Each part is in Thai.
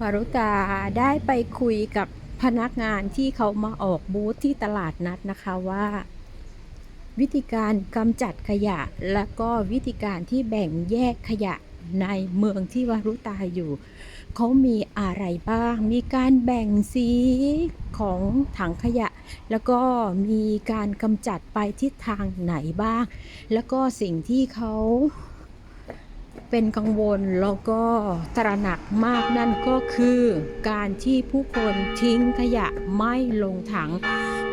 วารุตาได้ไปคุยกับพนักงานที่เขามาออกบูธที่ตลาดนัดนะคะว่า วิธีการกำจัดขยะ และก็วิธีการที่แบ่งแยกขยะในเมืองที่วารุตาอยู่ เขามีอะไรบ้าง มีการแบ่งสีของถังขยะ แล้วก็มีการกำจัดไปทิศทางไหนบ้าง แล้วก็สิ่งที่เขา เป็นกังวลแล้วก็ตระหนักมากนั่นก็คือการที่ผู้คนทิ้งขยะไม่ลงถัง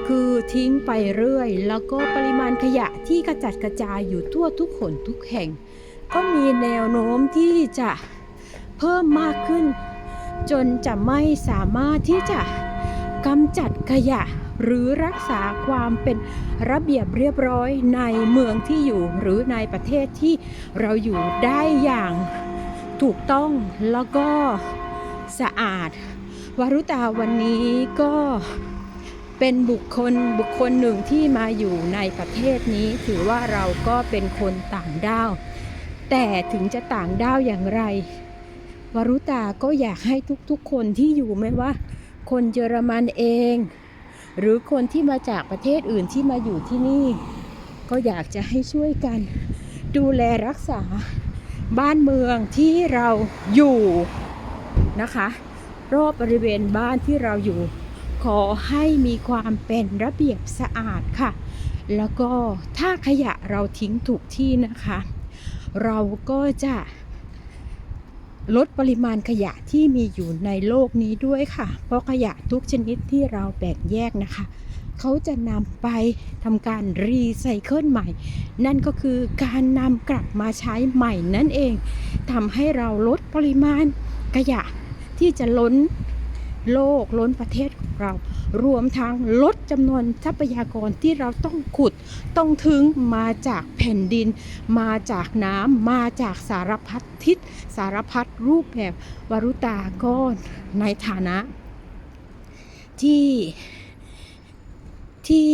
คือทิ้งไปเรื่อย แล้วก็ปริมาณขยะที่กระจัดกระจายอยู่ทั่วทุกหนทุกแห่ง ก็มีแนวโน้มที่จะเพิ่มมากขึ้น จนจะไม่สามารถที่จะกำจัดขยะ หรือรักษาความเป็นระเบียบเรียบร้อยในเมืองที่อยู่หรือในประเทศที่เราอยู่ได้อย่างถูกต้องแล้วก็สะอาดวารุตาวันนี้ก็เป็นบุคคลบุคคลหนึ่งที่มาอยู่ในประเทศนี้ ถือว่าเราก็เป็นคนต่างด้าว แต่ถึงจะต่างด้าวอย่างไรวารุตาก็อยากให้ทุกๆคนที่อยู่ไม่ว่า คนเยอรมันเอง หรือคนที่มาจากประเทศอื่นที่มาอยู่ที่นี่ ก็อยากจะให้ช่วยกัน ดูแลรักษาบ้านเมืองที่เราอยู่นะคะ รอบบริเวณบ้านที่เราอยู่ ขอให้มีความเป็นระเบียบสะอาดค่ะ แล้วก็ถ้าขยะเราทิ้งถูกที่นะคะ เราก็จะ ลดปริมาณขยะที่มีอยู่ในโลกนี้ด้วยค่ะ เพราะขยะทุกชนิดที่เราแบ่งแยกนะคะ เขาจะนำไปทำการรีไซเคิลใหม่ นั่นก็คือการนำกลับมาใช้ใหม่นั่นเองทำให้เราลดปริมาณขยะที่จะล้น โลกล้นประเทศของเรา รวมทั้งลดจำนวนทรัพยากรที่เราต้องขุด ต้องถึงมาจากแผ่นดิน มาจากน้ำมาจากสารพัดทิศ สารพัดรูปแบบวรุตาก็ในฐานะ ที่ที่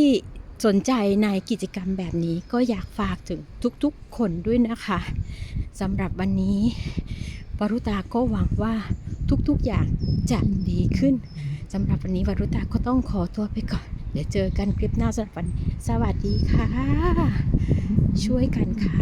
สนใจในกิจกรรมแบบนี้ก็อยากฝากถึงทุกๆคนด้วยนะคะสำหรับวันนี้วรุตาก็หวังว่าทุกๆอย่าง จะดีขึ้นสำหรับวันนี้วรุตาก็ต้องขอตัวไปก่อน เดี๋ยวเจอกันคลิปหน้าสำหรับวันสวัสดีค่ะ ช่วยกันค่ะ